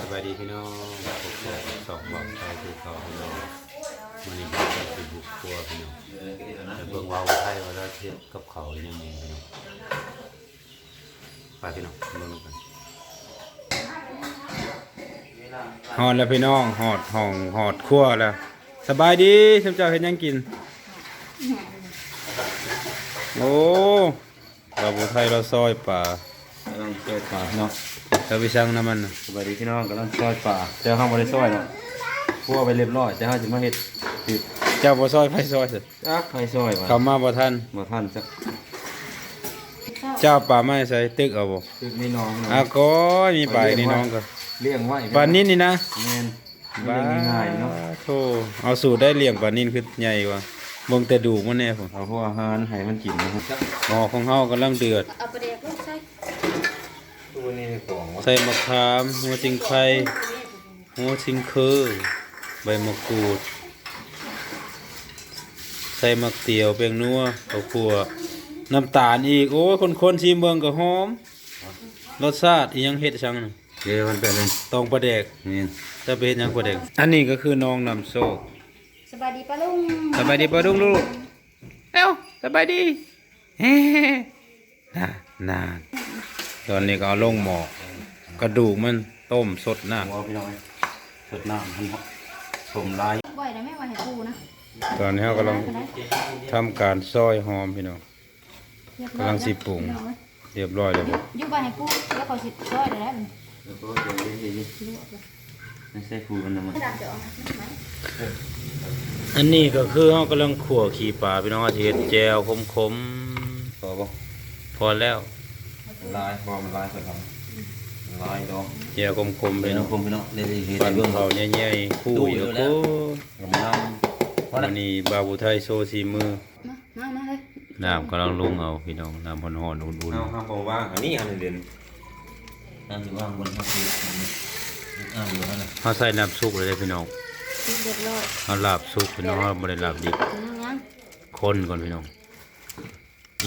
สบายดีพี่น้องผมบอกสองบอกใครคือเขาพี่น้องมันนี่บอกใครคือบุกครัวพี่น้องแต่เบิ่งว่าไทยว่าแล้วเทียบกับเขาอยังไงพี่น้องไปพี่น้องเบิ่งกันหอดแล้วพี่น้องหอดห้องหอดครัวแล้วสบายดีท่านเจ้าเห็นยังกิน โอ้เราบุไทยเราซอยป่ากำลังซอยป่าเนาะ เราไปสั่งน้ำมันน่ะสวัสดีพี่น้องกำลังซอยป่าเจ้าข้าวบริซอยเนาะพัวไปเรียบร้อยเจ้าข้าวจะมาเฮ็ดติดเจ้าบ่ซอยไฟซอยสิจักไฟซอยว่ะเขามาบ่ทันมาท่านสักเจ้าป่าไม้ใส่ตึกเอาบ่คือนี่น้องเนาะอาก็มีป่าอีกนี่น้องก็เลี้ยงไว้ป่านินนี่นะแม่นเลี้ยงง่ายๆเนาะโธ่เอาสูตรได้เลี้ยงป่านินคือใหญ่กว่าเบิ่งแต่ดูกมันแน่พุ่นเอาพวกอาหารให้มันกินนะครับหม้อของเฮากำลังเดือดเอาไปเด็กลูกใส่ตัวนี้ของวะ ใส่มะขาม หัวจิงไข่หัวชิงคือใบมะกรูด ใส่มักเตียวเปียงนัวข้าวคั่วน้ำตาลอีก โอ้ยคนๆชิมเบิ่งก็หอม รสชาติอีหยังเฮ็ดจังน่ะเดี๋ยวมันเป็นเลยตองปลาแดกนี่จะไปเฮ็ดหยังปลาแดกอันนี้ก็คือน้องนำโชคสบายดีปะลุงสบายดีปะดุงลูกเอ้าสบายดีเฮ้น่าน่า ตอนนี้ก็เอาลงหมอกกระดูกมันต้มสดน้หัวพี่น้องสดน้ำมันสมลายบ่อยนะแม่ว่าให้กูนะำตอนนี้เรากำลังทำการซอยหอมพี่น้อง เรียบกำลังสิปรุงเรียบร้อยแล้วบ่อยู่บ่ให้กูแล้วเขาสิช่วยได้แล้วแล้วก็เดี๋ยวเดี๋ยวเดี๋ยวไม่ใช่ฟูมันนะมันดับเดี๋ยวเอาไหมอันนี้ก็คือเรากำลังขั่วขี่ปลาพี่น้องอาทิตย์แจวคมพอป่ะๆพอแล้ว ลายพอมันลายสดครับลายดองแจวคมๆเป็พี่นน้องคมพี่น้องได้ดีเห็นปั่นเบื้องเขาเขาใหญ่ๆคู่อยู่กูกำลังเพราะอันั้นนนี้บาวบุไทยโซซีมือมามามาเลยน้ำกำลังลงเอาพี่น้องน้ำร้อนๆอุ่นเอาห้ามบอกว่างอันนี้อันเด่นน้ำถือว่างบนห้องคืออ่าอยู่นั่นแหละๆเขาใส่น้ำซุปเลยเด้อพี่น้องเรียบร้อยเขาลาบซุปพี่น้องเขาบ่ได้ลาบดิบยังคนก่อนพี่น้องอีห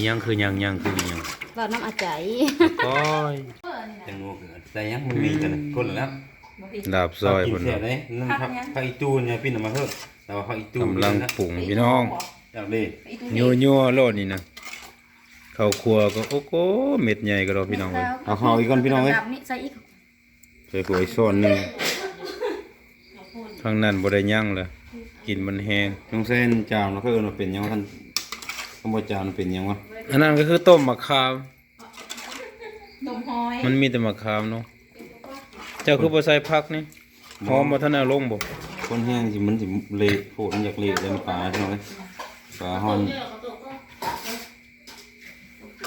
ยังคือหยังหยังคืออีหยังว่าน้ำอาจัยก้อยแตงโมเกิดแต่ยังมันมีกันคนแล้วลาบซอยกิเพิ่นนเสียเลยนั่นผักผักอีตูนเนี่ยพี่นำมาเพิ่มแต่ว่าผักอีตูนกำลังปรุงพี่น้องอยากเลยยั่วๆโลดนี่นะข้าวครัวก็โอ้โหเม็ดใหญ่ก็ดอกพี่น้องเอ้ยเอาห่ออีกก่อนพี่น้องเอ้ยดับนี่ใส่อีกใส่หัวอีกซ้อนหนึงข้างนั้นบ่ได้ย่างเลยกินมันแห้งน้องเส้นจามแล้วก็เอิญมาเป็นยังวะท่าน ข้าวบจามมันเป็นยังวะอันนั้นก็คือต้มมะขามนมหอยมันมีแต่มะขามเนาะ เจ้าคือบ่ใส่ผักนี่หอมบ่ทันเอาลงบ่คนแห้งสิมันสิเละโผล่มันอยากเละเลยปลาพี่น้องเอ้ยปลาฮอน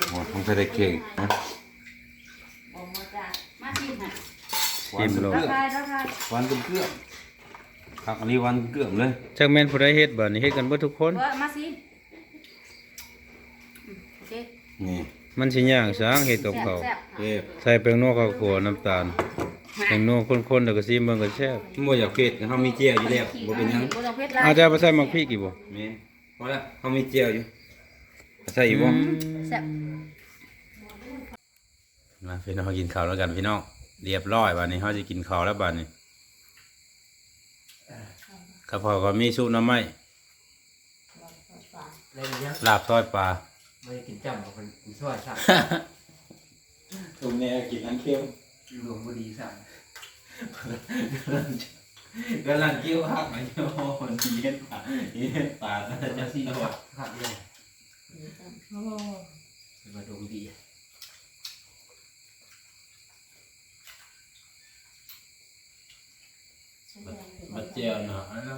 โอ้ต้องใส่ได้เก่งนะมาชิมค่ะชิมโลดราคาราคาวันเป็นเกลือผักอันนี้วันเกลือเลยจักแม่นผู้ใดเฮ็ดบ่นี่เฮ็ดกันเบิดทุกคนว่ามาซิโอเค นี่มันสิยากสร้างเฮ็ดกับเขาวแซ่บเก็บใส่แป้งนัวข้าวคั่วน้ำตาลแป้งนัวข้นๆแล้วก็ซิมเบิ่งก็แซ่บบ่อยากเผ็ดเขามีเจียวอยู่แล้วบ่เป็นหยังบ่ต้องเผ็ดหลายอาจจะบ่ใส่มักพริกอีกบ่แม่นพอละเขามีเจียวอยู่ใส่อีกบ่แซ่บมาพี่น้องกินข้าวแล้วกันพี่น้องเรียบร้อยบัดนี้เฮาสิกินข้าวแล้วบัดนี้กระเพราก็มีซุปหน้ำไม้อะไรอย่างเงี้ยลาบซอยปลา ไม่ได้กินจ้ำกับคนกินช่วยสั่งตุ่มแน่กินอันเค็มรวมบุรีสั่งกำลังเกี่ยวหักมาโยนเย็นป่าเย็นป่าแต่จะซีขับขับเลยมาดูดีมาเจียวหน่อยนะ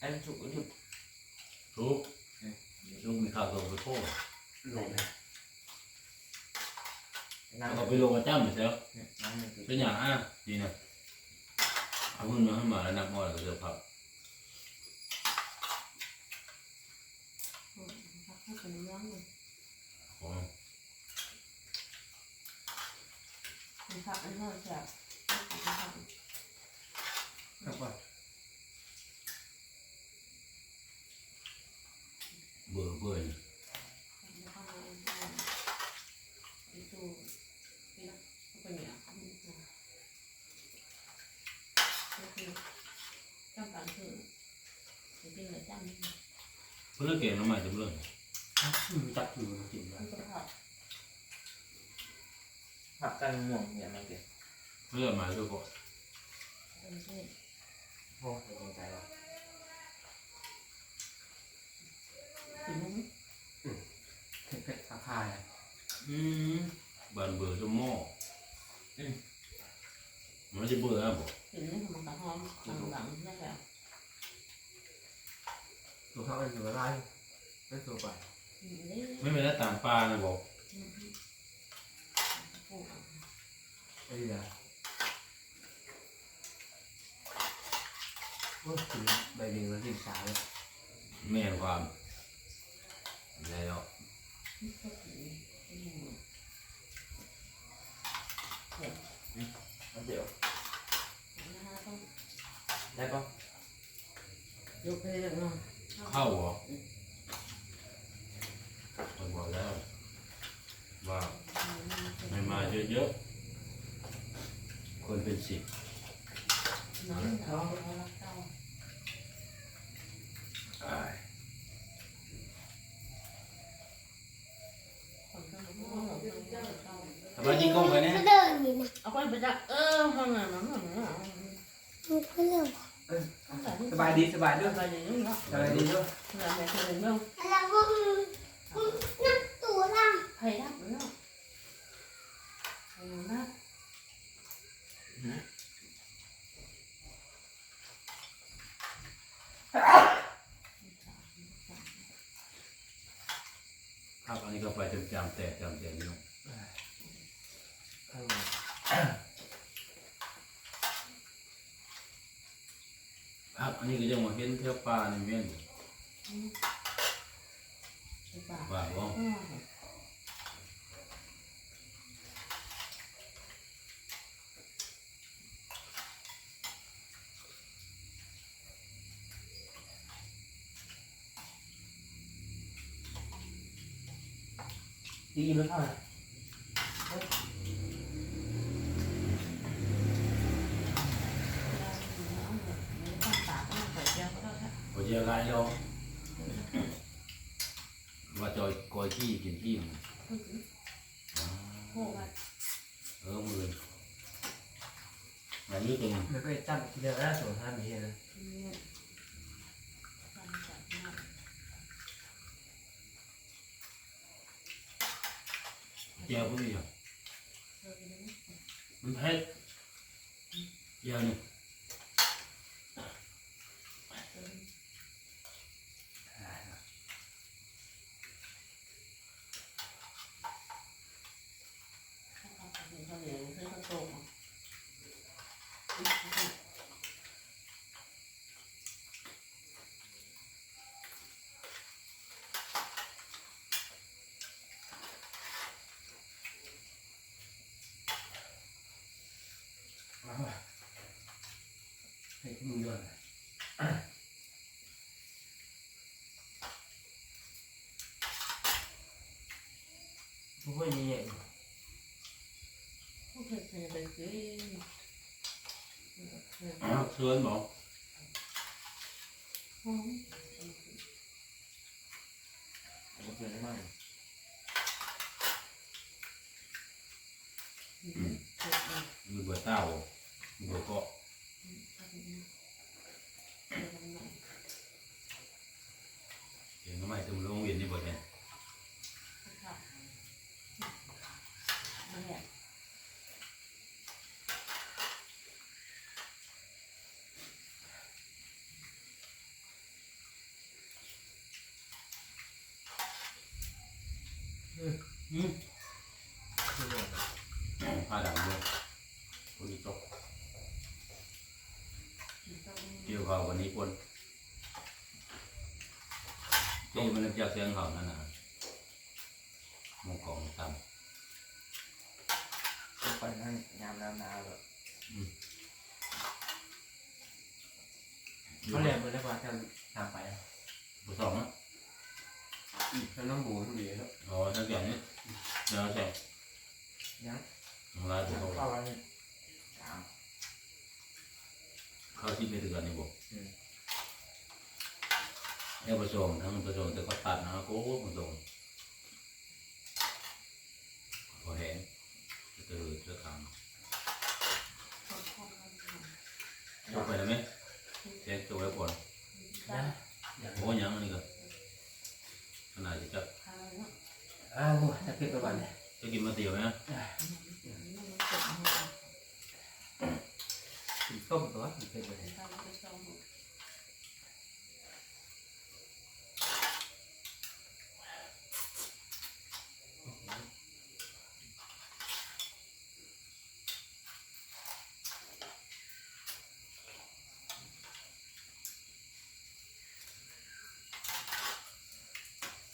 อันสุกสุกทุก ลุงมีข้าวลงไปโค้งลงนะน้ำเอาไปลงมาจ้ำเสียน้ำมันเป็นอย่างอะดีนะเอาเงินมาให้มาแล้วนับมอแล้วก็เดือพับของครับว่า บอร์เบอร์เพื่อเก่งน้ำใหม่จำเลยจัดอยู่จริงนะผักกันห่วงอย่างไรเก่งเพื่อมาด้วยก่อนโอ้ยใจเรา ใจแล้วเผ็ดเผ็ดสาขาเลยอืมบันเบื่อจะหม้ออืมมันจะเบื่อบ่เห็นไหมมันกระหอมหลังๆนั่นแหละตัวเขาเป็นตัวอะไรไม่ตัวไปไม่เป็นแล้วต่างปลานะบอกไอ้เหี้ยโอ้ยกินใบเดียวแล้วกินสาเลยแม่นความ แล้วมันเดี๋ยวได้ปะยกไปเลยเนาะเข้าเหรอผมบอกแล้วว่าไม่มาเยอะๆคนเป็นสิบ น้องเขาเขารักเต้า อ้าย คนเขาบอกว่าเขาเต้า สบายดีก้องไปเนี่ย เดินนี่นะ เอาไปไปจักเออมันน่ะมันน่ะมันน่ะมันก็เริ่มสบายดีสบายด้วยไปอย่างนี้เนาะสบายดีด้วยเวลาไปเดินเนาะแล้วก็นั่งตัวล่างใครรับเนาะใครรับ ครับอันนี้ก็ไปจำจำแต่จำแต่นี่เนาะ ข้างใน ครับ อันนี้ก็ยังมาเห็นเที่ยวป่าในเมียนปป่าว่าบ่อ๋อดีไหมเท่าไหร่ อเจอไรแล้วว่าจอยกอยขี้กินขี้มันเออมืออันนี้เป็นแล้วก็จับทีเดียวแล้วส่วนห้ามีนะเจียวพวกนี้อะมันเผ็ดเจียวนี่ ให้มึงด้วยพวกนี้เนี่ยอ้าวเชิญบอกมัน เกิดได้มาก มือเบื่อเต้ามือเบื่อเกาะเห็นทำไมถึงลงเวียนนี่บ่เนี่ย อืม คือเนี่ย ผ้าดำด้วยคนนี้ตกเกี่ยวเขาวันนี้คนเจ้มันจะเสียงเขานั่นน่ะ มองของตามไปนั่งยามน้ำหนาวแบบเขาเรียนมาได้ว่าจะทำไปผู้สองนะเขาต้องบูทุเรียนแล้วอ๋อถ้าแก่นี้เดี๋ยวแก่ยังทำลายตัวเขาเข้าวันนี้สามเข้าที่ไปเดือนนี่บอกเนี่ยผสมทั้งผสมแต่ก็ตัดนะโก้ผสมพอแห้งจะตื่นจะทำ ยกไปได้ไหมเช็ดตัวไว้ก่อนนะโอ้ยังอันนี้ก็ขนาดจะอ้าวจะเก็บไปก่อนเลยจะกินมาเตียวไหมต้มตัวเก็บไปเลย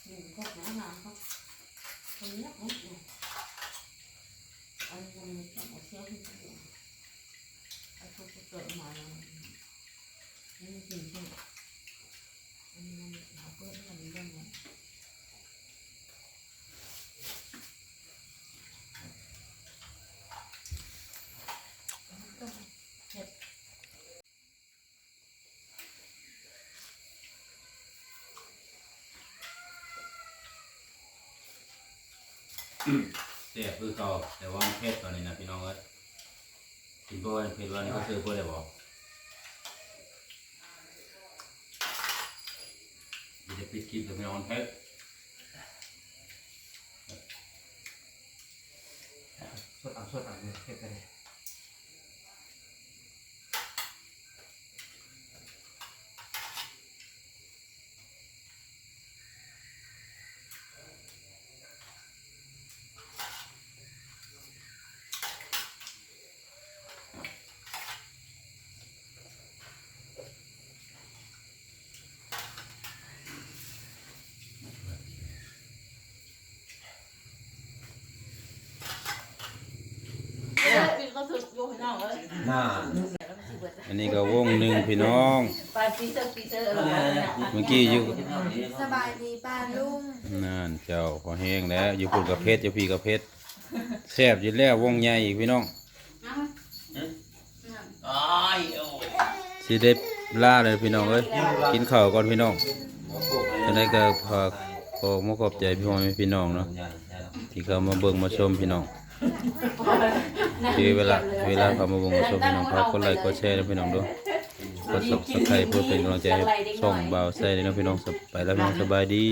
หนึ่งพวกน้ำน้ำเขาคนเนี้ยเขาเนี่ยอันนี้มันต้องเอาเสื้อขึ้นไปดูไอ้พวกเกิดมาแล้วนี่จริงใช่ไหมอันนี้มันหาเพื่อนมันเรื่องนี้ เสียคือเก่าแต่ว่ามันเผ็ดตอนนี้นะพี่น้องเอ้ยกินบ่อยเผ็ดวันนี้ก็ซื้อเพื่อได้บอกมีจะปิดคลิปแต่ไม่นอนเผ็ดสดอ่าสดเอาเลยเก็บไปเลย น้องเลยน่าอันนี้ก็วงหนึ่งพี่น้องไปปีเตอร์ปีเตอร์อะไรนะเมื่อกี้อยู่สบายดีป้าลุงนั่นเจ้าพอแห้งแล้วอยู่พุ่นกับเพชรอยู่พี่กับเพชรแซ่บอยู่แล้ววงใหญ่อีกพี่น้องอ้ายโอ้ยสิได้ล่าเลยพี่น้องเอ้ยกินข้าวก่อนพี่น้องจะได้ก็พาขอมาขอบใจพี่พ่อแม่พี่น้องเนาะที่เขามาเบิ่งมาชมพี่น้อง ทีเวลาเวลาเขามาวงมาชมพี่น้องฝากกดไลค์กดแชร์นะพี่น้องด้วยกด subscribe เพื่อเป็นกำลังใจให้ช่องบ่าใส่เลยนะพี่น้องสบายแล้วพี่น้องสบายดี